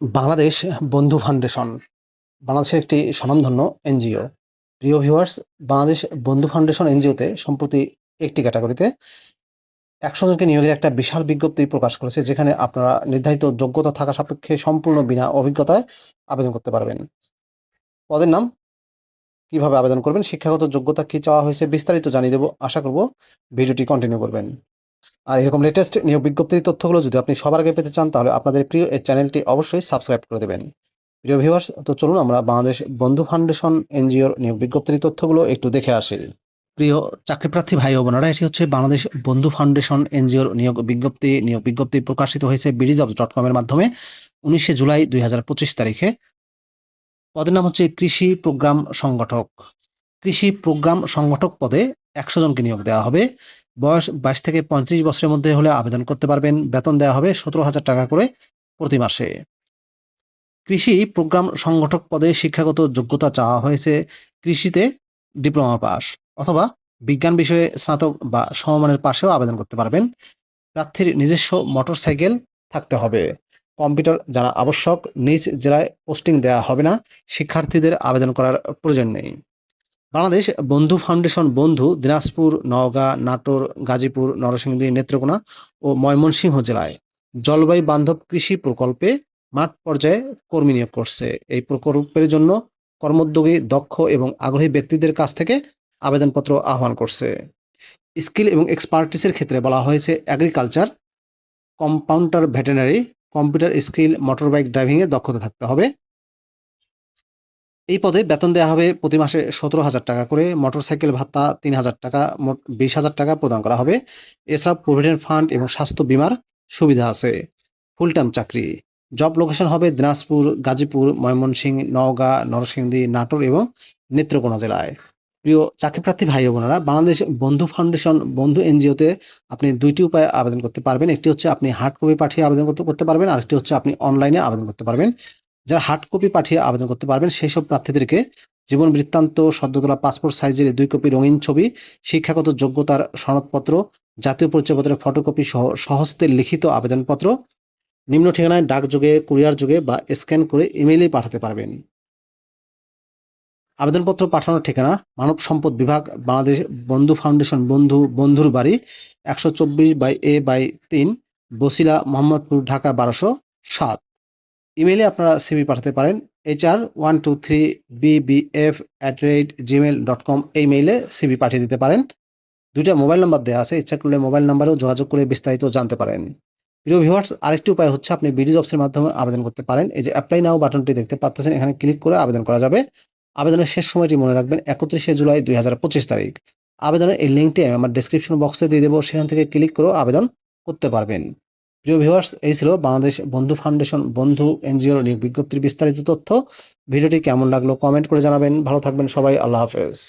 বাংলাদেশ বন্ধু ফাউন্ডেশন, বাংলাদেশের একটি স্বনামধন্য এনজিও। প্রিয় ভিউয়ার্স, বাংলাদেশ বন্ধু ফাউন্ডেশন এনজিওতে সম্প্রতি একটি ক্যাটাগরিতে একশো জনকে নিয়োগের একটা বিশাল বিজ্ঞপ্তি প্রকাশ করেছে, যেখানে আপনারা নির্ধারিত যোগ্যতা থাকা সাপেক্ষে সম্পূর্ণ বিনা অভিজ্ঞতায় আবেদন করতে পারবেন। পদের নাম, কীভাবে আবেদন করবেন, শিক্ষাগত যোগ্যতা কি চাওয়া হয়েছে বিস্তারিত জানিয়ে দেবো। আশা করব ভিডিওটি কন্টিনিউ করবেন। আর এরকম লেটেস্ট নিয়োগ বিজ্ঞপ্তির তথ্যগুলো যদি আপনি সবার আগে পেতে চান, তাহলে আপনাদের প্রিয় এই চ্যানেলটি অবশ্যই সাবস্ক্রাইব করে দেবেন। প্রিয় ভিউয়ার্স তো চলুন আমরা বাংলাদেশ বন্ধু ফাউন্ডেশন এনজিওর নিয়োগ বিজ্ঞপ্তির তথ্যগুলো একটু দেখে আসি। প্রিয় চাকরিপ্রার্থী ভাই ও বোনেরা, এটি হচ্ছে বাংলাদেশ বন্ধু ফাউন্ডেশন এনজিওর নিয়োগ বিজ্ঞপ্তি। নিয়োগ বিজ্ঞপ্তি প্রকাশিত হয়েছে বিডিজবস ডট কমের মাধ্যমে উনিশে জুলাই দুই হাজার পঁচিশ তারিখে। পদের নাম হচ্ছে কৃষি প্রোগ্রাম সংগঠক। কৃষি প্রোগ্রাম সংগঠক পদে একশো জনকে নিয়োগ দেওয়া হবে। বয়স বাইশ থেকে পঁয়ত্রিশ বছরের মধ্যে হলে আবেদন করতে পারবেন। বেতন দেওয়া হবে সতেরো হাজার টাকা করে প্রতি মাসে। কৃষি প্রোগ্রাম সংগঠক পদে শিক্ষাগত যোগ্যতা চাওয়া হয়েছে। কৃষিতে ডিপ্লোমা পাস অথবা বিজ্ঞান বিষয়ে স্নাতক বা সমমানের পাশেও আবেদন করতে পারবেন। প্রার্থীর নিজস্ব মোটরসাইকেল থাকতে হবে। কম্পিউটার জানা আবশ্যক। নিজ জেলায় পোস্টিং দেওয়া হবে না। শিক্ষার্থীদের আবেদন করার প্রয়োজন নেই। বাংলাদেশ বন্ধু ফাউন্ডেশন বন্ধু দিনাজপুর, নওগাঁ, নাটোর, গাজীপুর, নরসিংদী, নেত্রকোনা ও ময়মনসিংহ জেলায় জলবায়ু বান্ধব কৃষি প্রকল্পে মাঠ পর্যায়ে কর্মী নিয়োগ করছে। এই প্রকল্পের জন্য কর্মোদ্যোগী, দক্ষ এবং আগ্রহী ব্যক্তিদের কাছ থেকে আবেদনপত্র আহ্বান করছে। স্কিল এবং এক্সপার্টিসের ক্ষেত্রে বলা হয়েছে agriculture compounder veterinary computer skill motorbike ড্রাইভিংয়ে দক্ষতা থাকতে হবে। এই পদে বেতন দেওয়া হবে প্রতি মাসে সতেরো হাজার টাকা করে, মোটরসাইকেল ভাতা তিন হাজার টাকা, মোট বিশ হাজার টাকা প্রদান করা হবে। এছাড়া প্রভিডেন্ট ফান্ড এবং স্বাস্থ্য বিমার সুবিধা আছে। ফুল টাইম চাকরি। জব লোকেশন হবে দিনাজপুর, গাজীপুর ময়মনসিংহ নওগাঁ, নরসিংদী, নাটোর এবং নেত্রকোনা জেলায়। প্রিয় চাকরিপ্রার্থী ভাই বোনেরা, বাংলাদেশ বন্ধু ফাউন্ডেশন বন্ধু এনজিওতে আপনি দুইটি উপায়ে আবেদন করতে পারবেন। একটি হচ্ছে আপনি হার্ড কপি পাঠিয়ে আবেদন করতে করতে পারবেন, আরেকটি হচ্ছে আপনি অনলাইনে আবেদন করতে পারবেন। যারা হার্ড কপি পাঠিয়ে আবেদন করতে পারবেন সেই সব প্রার্থীদেরকে জীবন বৃত্তান্ত সদ্য তোলা পাসপোর্ট সাইজের দুই কপি রঙিন ছবি, শিক্ষাগত যোগ্যতার সনদপত্র, জাতীয় পরিচয়পত্রের ফটোকপি সহ, সহস্তে লিখিত আবেদনপত্র, নিম্ন ঠিকানায় ডাক ডাকযোগে কুরিয়ার যোগে বা স্ক্যান করে ইমেইলে পাঠাতে পারবেন। আবেদনপত্র পাঠানোর ঠিকানা, মানব সম্পদ বিভাগ, বাংলাদেশ বন্ধু ফাউন্ডেশন বন্ধু, বন্ধুর বাড়ি, একশো চব্বিশ বাই এ বাই তিন, বসিলা, মোহাম্মদপুর, ঢাকা, বারোশো সাত। ইমেইলে আপনারা সিভি পাঠাতে পারেন HR one two three BBF at rate Gmail dot com এই মেইলে সিভি পাঠিয়ে দিতে পারেন। দুইটা মোবাইল নাম্বার দেওয়া আছে, ইচ্ছা করলে মোবাইল নাম্বারেও যোগাযোগ করে বিস্তারিত জানতে পারেন। প্রিয় ভিউয়ার্স আরেকটি উপায় হচ্ছে আপনি বিডি জবসের মাধ্যমে আবেদন করতে পারেন। এই যে অ্যাপ্লাই নাও বাটনটি দেখতে পাচ্ছেন, এখানে ক্লিক করে আবেদন করা যাবে। আবেদনের শেষ সময়টি মনে রাখবেন, একত্রিশে জুলাই দুই হাজার পঁচিশ তারিখ। আবেদনের এই লিঙ্কটি আমি আমার ডেসক্রিপশন বক্সে দিয়ে দেবো, সেখান থেকে ক্লিক করেও আবেদন করতে পারবেন। প্রিয় ভিউয়ার্স এই ছিল বাংলাদেশ বন্ধু ফাউন্ডেশন বন্ধু এনজিওর বিজ্ঞপ্তির বিস্তারিত তথ্য। ভিডিওটি কেমন লাগল কমেন্ট করে জানাবেন। ভালো থাকবেন সবাই। আল্লাহ হাফেজ।